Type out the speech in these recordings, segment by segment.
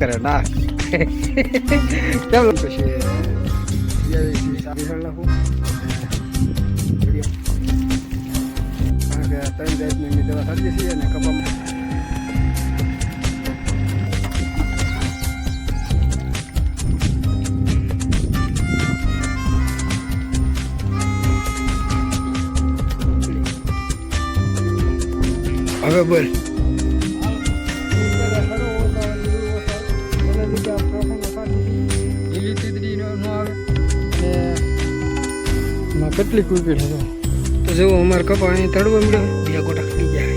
કરે ડાસ કેમ કારણ કે ત્રણ જાતની દવા સારી છીએ અને કપામાં હવે બોલ. કેટલી કુકીડ હતો તો જેવો અમારે કપા અહીં તળવા મળ્યો બીજા ગોટા ખાઈ જાય.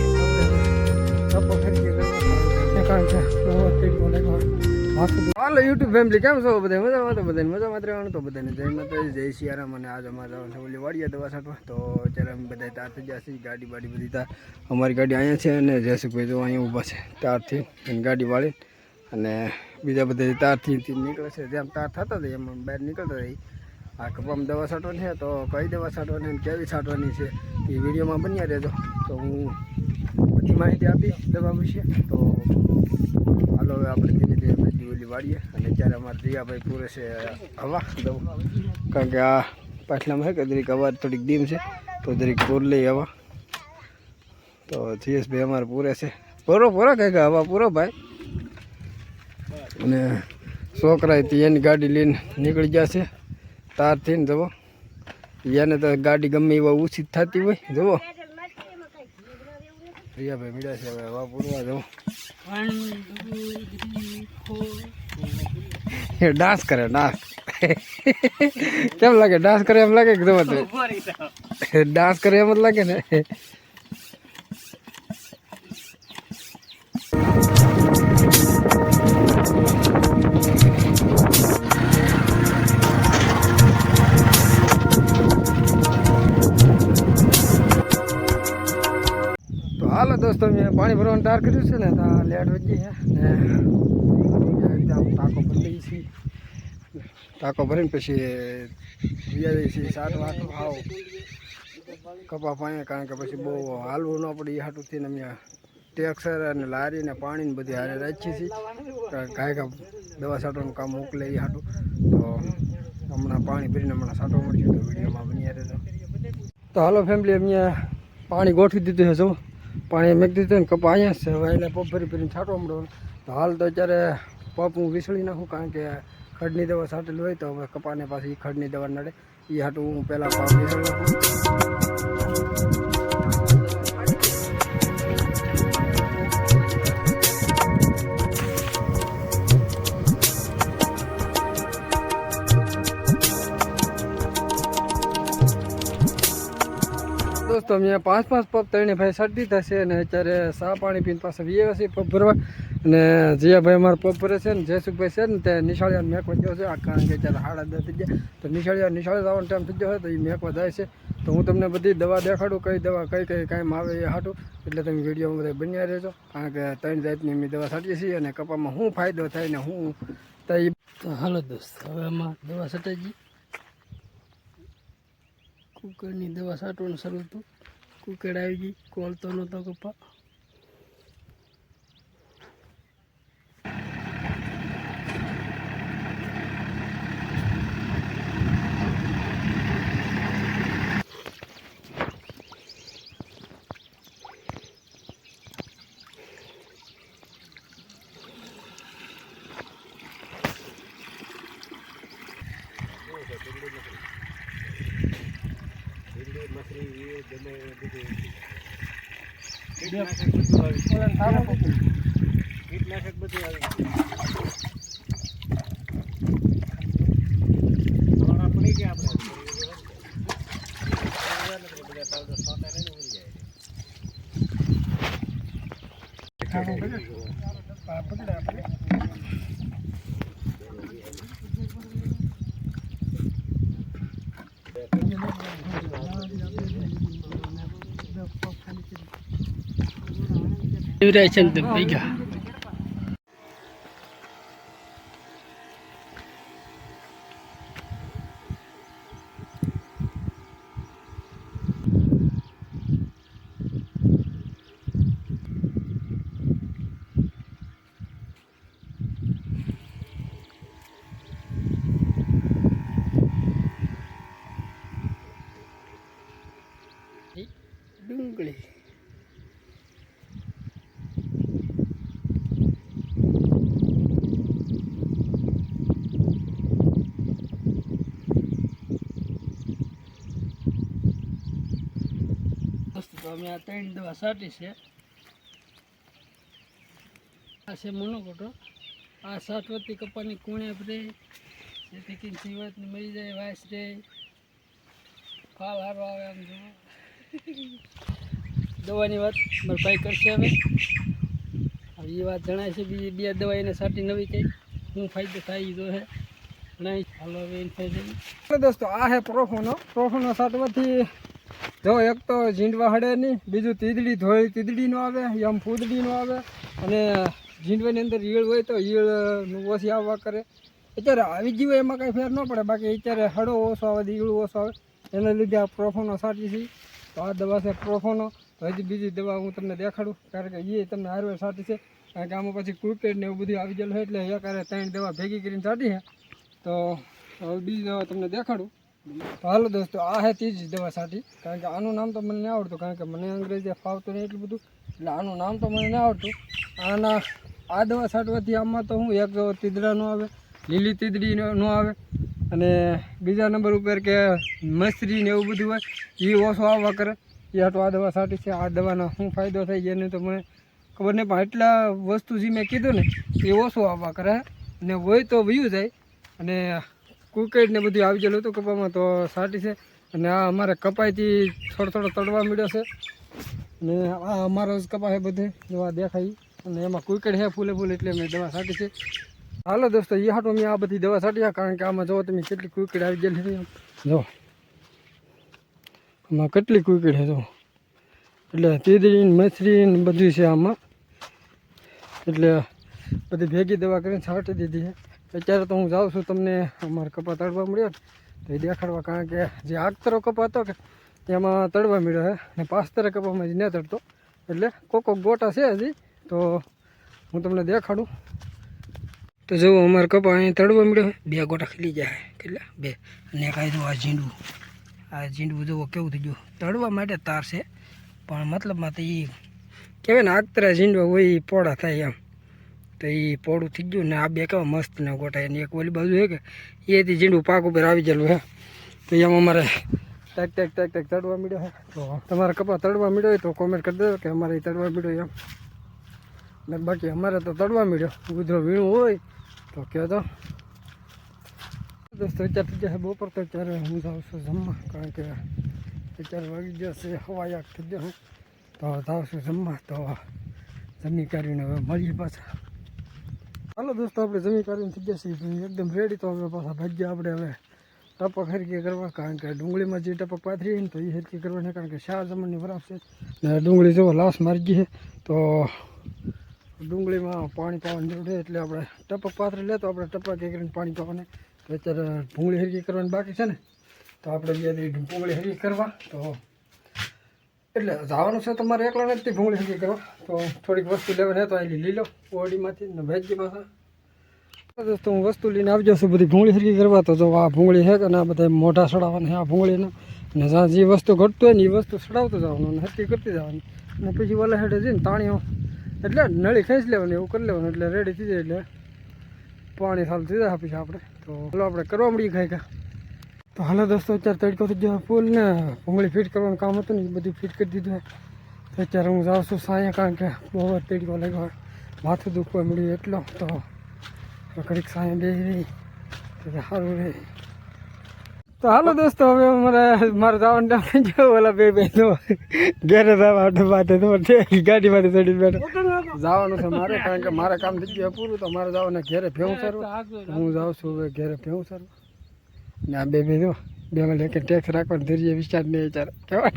હાલો યુટ્યુબ ફેમિલી કેમ છો બધા મજામાં તો બધાને મજામાં રહેવાનું તો બધાને જય માતાજી જય સિયારામ અને આજ અમારે જવાનું છે ઓલી વાડિયા દવા છાંટવા. તો અત્યારે અમે બધા તાર થઈ ગયા છીએ ગાડી બાડી બધી તાર. અમારી ગાડી અહીંયા છે અને જયસુખભાઈ જો અહીંયા ઊભા છે તારથી અને ગાડી વાળી અને બીજા બધા તારથી નીકળે છે. જેમ તાર થતા હતા એમ બહાર નીકળતા રહી આ કપામાં દવા છાંટવાની છે, તો કઈ દવા છાંટવાની અને કેવી છાંટવાની છે, એ વિડીયોમાં બન્યા રહેજો. તો હું બધી માહિતી આપીશ દવા વિશે. તો હાલો, હવે આપણે ધીમે ધીમે બધી ઓલી વાળીએ. અને ત્યારે અમારે દિયાભાઈ પૂરે છે, હવા દવા. કારણ કે આ પાછલામાં છે કે દરેક અવાજ થોડીક ડીમ છે, તો દરેક પૂર લઈ હવા. તો જીએસભાઈ અમારે પૂરે છે. પૂરો પૂરો કંઈક હવા, પૂરો ભાઈ. અને છોકરાએ તે એની ગાડી લઈને નીકળી છે. તારથી ને જવો. યાને તો ગાડી ગમે એવા ઓછી થતી હોય. જુઓ. પ્રિયાભાઈ મીડા છે હવે હવા પૂરવા જવું એ ડાન્સ કરે, ડાન્સ. કેમ લાગે? ડાન્સ કરે એમ લાગે કે જવા ડાન્સ કરે એમ જ લાગે ને? હાલો દોસ્તો મેં પાણી ભરવાનું તાર કર્યું છે ને તો લેટ વજી છે. ને ટાંકો ભરી છીએ. ટાંકો ભરીને પછી વ્યા દઈએ છીએ સાત વાટો આવો કપા પાણી કારણ કે પછી બહુ હાલવું ન પડે એ હાટુંથી ને અમે ટેક્સર અને લારી ને પાણી ને બધી હારે રાખીએ છીએ. કાંઈ કાંઈ દવા છાંટવાનું કામ મોકલે એ હાટું. તો હમણાં પાણી ભરીને હમણાં છાંટવા મળશે તો વિડીયોમાં બની હારે તો હાલો ફેમિલી અમે પાણી ગોઠવી દીધું છે જો પાણી મેં દીધું ને કપા અહીંયા છે. હવે એને પપ ભરી ભરીને છાંટવા મળો તો હાલ તો અત્યારે પપ હું વિસળી નાખું કારણ કે ખડની દવા છાંટેલી હોય તો હવે કપાને પાછી ખડની દવા નડે. એ હાટું હું પહેલાં પાપ વિસળી નાખું. દોસ્તો મેં પાંચ પાંચ પગ ત્રણે ભાઈ સડી થશે અને અત્યારે સા પાણી પીને પાસે વીએ છે પગ ભરવા. અને જીયાભાઈ અમારા પગ ભરે છે ને જયસુખભાઈ છે ને, તે નિશાળિયા મેકવા ગયો છે. આ કારણ કે અત્યારે હાડા દર થઈ ગયા. તો નિશાળિયા નિશાળે જવાનો ટાઈમ થઈ ગયો હોય તો એ મેકવા જાય છે. તો હું તમને બધી દવા દેખાડું, કઈ દવા, કઈ કઈ, કાંઈ આવે એ હાટું. એટલે તમે વિડીયોમાં બધા બન્યા રહેજો. કારણ કે ત્રણ જાતની અમે દવા છાંટીએ છીએ અને કપામાં શું ફાયદો થાય ને હું તો હાલો દોસ્ત, હવે આમાં દવા છટાઈ ગઈ. કુકરની દવા છાંટવાનું શરૂ હતું. કુકડ આવી ગઈ કોલતો નહોતો કપા. યુવરાજ બધું. ને તો ભેગા અમે આ ત્રણ દવા સાટી છે. આ છે મનોકોટો આ સાટવતી કપાની કુણ્યા રે જેથી કરીને જીવાતને મરી જાય, વાસ રે. ફાલ હારો આવે આમ જુઓ દવાની વાત મારા ભાઈ કરશે હવે. હવે એ વાત જણાય છે, બીજી બે દવા એને સાટી નવી કઈ. શું ફાયદો થાય જો હે. જણાય હાલો, હવે દોસ્તો, આ હે પ્રોફોનો. પ્રોફોનો સાટવાથી જો એક તો ઝીંડવા હડે નહીં, બીજું તીદડી ધોળી તીદડીનું આવે, યમ ફૂદડીનો આવે, અને ઝીંડવાની અંદર ઈયળ હોય તો ઈયળનું ઓછી આવવા કરે. અત્યારે આવી જીવો એમાં કાંઈ ફેર ન પડે, બાકી અત્યારે હડો ઓછો આવે, ઈયળ ઓછો આવે, એના લીધે આ પ્રોફોનો સાચી છે. તો આ દવા છે પ્રોફોનો. હજી બીજી દવા હું તમને દેખાડું, કારણ કે એ તમને આયુર્વેદ સાટી છે. કારણ કે આમાં પછી ક્રિકેટ ને એવું બધું આવી ગયેલું છે એટલે એક ત્રણ દવા ભેગી કરીને સાટી છે. તો બીજી દવા તમને દેખાડું. હાલો દોસ્તો, આ હે તીજ દવા સાટી કારણ કે આનું નામ તો મને નહીં આવડતું, કારણ કે મને અંગ્રેજી ફાવતું નહીં એટલું બધું. એટલે આનું નામ તો મને નહીં આવડતું. આના, આ દવા છાંટવાથી આમાં તો હું એક તીદડા નો આવે, લીલી તીદડી નો નો આવે. અને બીજા નંબર ઉપર કે મસરી ને એવું બધું હોય એ ઓછો આવવા કરે. એ હાટું આ દવા સાટી છે. આ દવાનો શું ફાયદો થાય એને તો મને ખબર નહીં, પણ એટલા વસ્તુ જે મેં કીધું ને, એ ઓછું આવવા કરે અને હોય તો વયું જાય. અને કુકેટ ને બધું આવી ગયેલું હતું કપામાં, તો સાટી છે. અને આ અમારે કપાઈથી થોડો થોડો તળવા મળ્યો છે. અને આ અમારો જ કપા છે બધે દવા દેખાય. અને એમાં કુકેટ છે, ફૂલે ફૂલ એટલે મેં દવા સાટી છે. હાલો દોસ્તો એ હાટો મેં આ બધી દવા સાટી કારણ કે આમાં જોવો તમે કેટલી કુકેટ આવી ગયેલી છે. જો, આમાં કેટલી કુકેટ છે, જો. એટલે તીદડી ને મછરી બધું છે આમાં. એટલે બધી ભેગી દવા કરીને છાંટી દીધી છે. અત્યારે તો હું જાઉં છું, તમને અમારે કપા તળવા મળ્યો તો એ દેખાડવા, કારણ કે જે આગતરો કપા હતો કે એમાં તળવા મળ્યો છે. અને પાસ્તરે કપામાં હજી ન તળતો. એટલે કોકો ગોટા છે હજી. તો હું તમને દેખાડું. તો જુઓ, અમારે કપા અહીં તળવા મળ્યો બે ગોટા ખીલી જાય કેટલા? બે. અને કાંઈ આ આ ઝીંડવું આ ઝીંડવું જુઓ, કેવું થઈ ગયું. તળવા માટે તાર છે. પણ મતલબમાં તો એ કહેવાય ને આગતરા ઝીંડવા હોય એ પોળા થાય એમ. તો એ પોળું થઈ ગયું ને આ બે કેવા મસ્ત ને ગોટા એની એક ઓલી બાજુ છે કે એથી ઝીંડું પાક ઉપર આવી ગયેલું હે. તો એમાં અમારે ટેક ટેક ટેક ટેક તળવા મળ્યો હે. તો તમારે કપા તળવા મળ્યો હોય તો કોમેન્ટ કરી દેજો કે અમારે એ તળવા મળ્યો એમ. ને બાકી અમારે તો તળવા મળ્યો ગુજરો વીણું હોય તો કહો તો દોસ્તો, અત્યારે થઈ જશે બપોર તો અત્યારે હું જાઉં છું જમવા. કારણ કે અત્યારે વાગી જશે હવાયાક થઈ જશે તો જાઉં છું જમવા. તો જમી કરીને હવે મળીએ પાછા. હાલો દોસ્તો, આપણે જમી કરીને થઈ જશે એકદમ રેડી તો હવે પાછા ભાગ્યા આપણે હવે. ટપક હરકી કરવા, કારણ કે ડુંગળીમાં જે ટપક પાથરી ને તો એ હરકી કરવાની, કારણ કે શાહ જમણની બરાબર છે. ને ડુંગળી જો લાશ મારી ગઈ છે, તો ડુંગળીમાં પાણી પાવાની જરૂર છે, એટલે આપણે ટપક પાથરી લે, તો આપણે ટપક કરીને પાણી પાવાને. તો અત્યારે ભૂંગળી હરકી કરવાની બાકી છે ને, તો આપણે બે દી ભૂંગળી હરકી કરવા. તો એટલે જવાનું છે તમારે એકલા નથી ભૂંગળી હરકી કરવા તો થોડીક વસ્તુ લેવાની તો અહીં લઈ લો ઓડીમાંથી ને ભેજી પાછા દોસ્તો હું વસ્તુ લઈને આવી છું બધી ભૂંગળી હરકી કરવા? તો જો આ ભૂંગળી છે કે આ બધા મોઢા સડાવવાના આ ભૂંગળીના. અને જ્યાં જે વસ્તુ ઘટતું હોય ને એ વસ્તુ સડાવતું જવાનું અને હરકી કરતી જવાની. અને પછી ઓલા હેઠે જઈને તાણીઓ એટલે નળી ખેંચી લેવાની, એવું કરી લેવાનું, એટલે રેડી થઈ જાય એટલે પાણી સારું થઈ જાય પછી આપણે. તો ચાલો આપણે કરવા મળીએ ખાઈ કા તો હાલો દોસ્તો, અત્યારે તડકો થઈ ગયો પુલ ને. ભૂંગળી ફિટ કરવાનું કામ હતું ને, એ બધું ફિટ કરી દીધું તો અત્યારે હું જાઉં છું સાંજે કારણ કે બહુ જ તડકો લાગ્યો. માથું દુખવા મળ્યું એટલો. તો ઘડીક સાંજે બેસી રહી. તો સારું રહે તો હાલો દોસ્તો, હવે મારે મારે જવાનું ટાઈમ જો ઓલા બે બે તો ઘેરે જવા માટે માટે ગાડીમાંથી ચડી બેઠો. જવાનું છે મારે, કારણ કે મારે કામ થઈ ગયું પૂરું. તો મારે જવાના ઘેરે ભેવું સારું. હું જાઉં છું હવે ઘેરે ભેવું સારું. ને આ બે બે જો. બે માં લેકે ટેક્સ રાખવાનો ધીરે વિચાર નહીં, વિચાર. કેવા?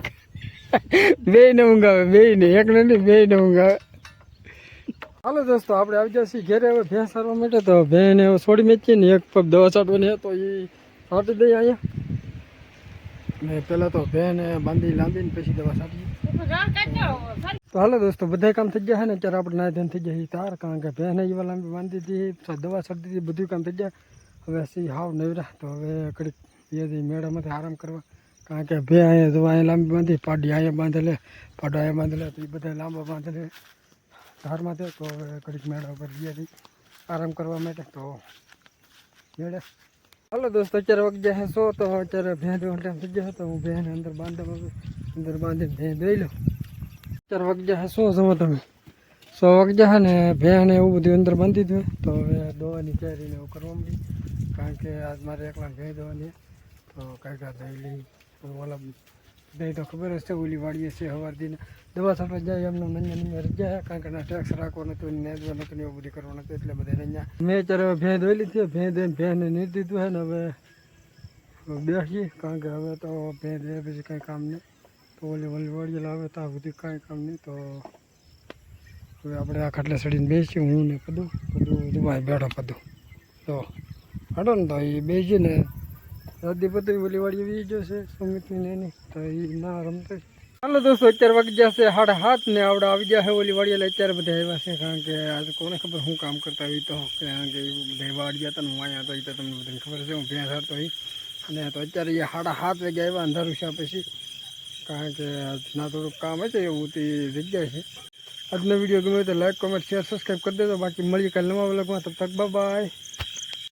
બે ને એક ને બે દોસ્તો, આપણે આવી જશે ઘેરે. હવે ભેંસ સારવા માટે તો ભેંને હવે છોડી મેચીએ ને એક પગ દવા છાંટવાની હતો એ છાંટી દઈએ અહીંયા. ને પહેલાં તો ભેંને બાંધી લાંબીને પછી દવા છાંટીએ. તો હાલો દોસ્તો, બધા કામ થઈ ગયા છે ને? અત્યારે આપણે નાય ધન થઈ જાય તાર, કારણ કે ભેંને એવા લાંબી બાંધી હતી દવા છાંટી દીધી, બધું કામ થઈ જાય હવે સી હાવ નવરા તો હવે કડીક બે મેળામાંથી આરામ કરવા. કારણ કે બે અહીંયા જો અહીંયા લાંબી બાંધી, પાડી અહીંયા બાંધેલે, પાડો અહીંયા બાંધેલે, તો એ બધા લાંબા બાંધેલે. ધારમાં છે તો હવે કડીક મેળા ઉપર ગયા આરામ કરવા માટે તો મેળે. હલો દોસ્તો, અત્યારે વાગ્યા હે સો, તો અત્યારે ભેં દોવાનો ટાઈમ થઈ ગયો તો હું ભેંને અંદર બાંધવા અંદર બાંધીને ભેં દઈ લઉં અત્યારે વાગ્યા સો જમો તમે. સો વાગ્યા ને ભેં ને એવું બધું અંદર બાંધી દીધું તો હવે દોવાની તૈયારીને એવું કરવા મળી કારણ કે આજ મારે એકલા ભેં દેવાની તો કાંઈક આ લઈ. ઓલા દહીં તો ખબર જ છે, ઓલી વાડીએ છે સવારથી દીને. દવા છાંટવા જાય, એમનો નંજન નંજા રજા કારણ કે એના ટેક્સ રાખવો નતો, ને નેદવાનું હતું ને એવું બધું કરવાનું હતું એટલે બધા અહીંયા મેં અત્યારે ભેં ધોઈ લીધી ભેં દઈને ભેંને નહીં દીધું છે, ને હવે બેસીએ કારણ કે હવે તો ભેં દે પછી કાંઈ કામ નહીં. તો ઓલી ઓલી વાડીએ લાવે, તો આ બધું કાંઈ કામ નહીં. તો હવે આપણે આ ખાટલા સડીને બેસીએ, હું ને પદું. પદું દુબાઈ બેઠો પદું. તો હાડો ને તો એ બેસીએ ને રાધી બોલી ઓલી વાડીએ વી જશે, સુમિતની એની તો એ ના રમતો ચાલો દોસ્તો, અત્યારે વાગી જશે સાડા હાથ ને આવડે આવી જશે ઓલી વાડીએ એટલે અત્યારે બધા આવ્યા છે, કારણ કે આજે કોને ખબર હું કામ કરતા હોય તો, કારણ કે બધા ગયા હતા હું અહીંયા તો તમને બધાને ખબર છે, હું ભેંસ હતો એ. અને તો અત્યારે એ સાડા સાત વાગે આવ્યા, અંધારું છે પછી, કારણ કે ના થોડુંક કામ હશે એવું તે જગ્યા છે. આજનો વીડિયો ગમે તો લાઈક કોમેન્ટ શેર સબસ્ક્રાઈબ કરી દેજો. બાકી મળીએ કાલે નવા વ્લોગમાં. તબ તક બાય